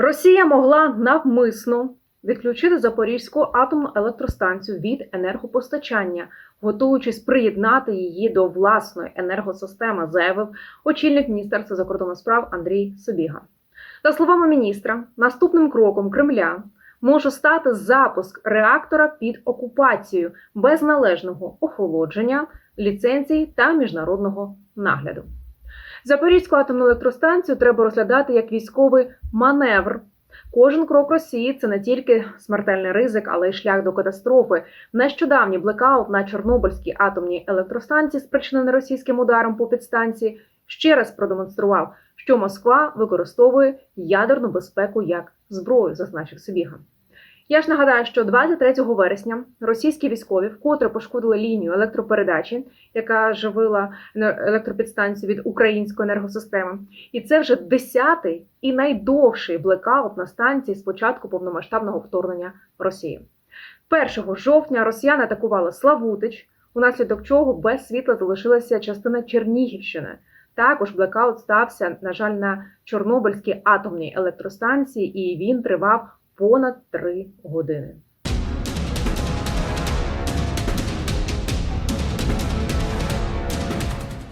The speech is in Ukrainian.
Росія могла навмисно відключити Запорізьку атомну електростанцію від енергопостачання, готуючись приєднати її до власної енергосистеми, заявив очільник Міністерства закордонних справ Андрій Собіга. За словами міністра, наступним кроком Кремля може стати запуск реактора під окупацією без належного охолодження, ліцензій та міжнародного нагляду. Запорізьку атомну електростанцію треба розглядати як військовий маневр. Кожен крок Росії це не тільки смертельний ризик, але й шлях до катастрофи. Нещодавній блекаут на Чорнобильській атомній електростанції, спричинений російським ударом по підстанції, ще раз продемонстрував, що Москва використовує ядерну безпеку як зброю, зазначив Собіга. Я ж нагадаю, що 23 вересня російські військові вкотре пошкодили лінію електропередачі, яка живила електропідстанцію від української енергосистеми. І це вже десятий і найдовший блекаут на станції з початку повномасштабного вторгнення Росії. 1 жовтня росіяни атакували Славутич, унаслідок чого без світла залишилася частина Чернігівщини. Також блекаут стався, на жаль, на Чорнобильській атомній електростанції, і він тривав понад три години.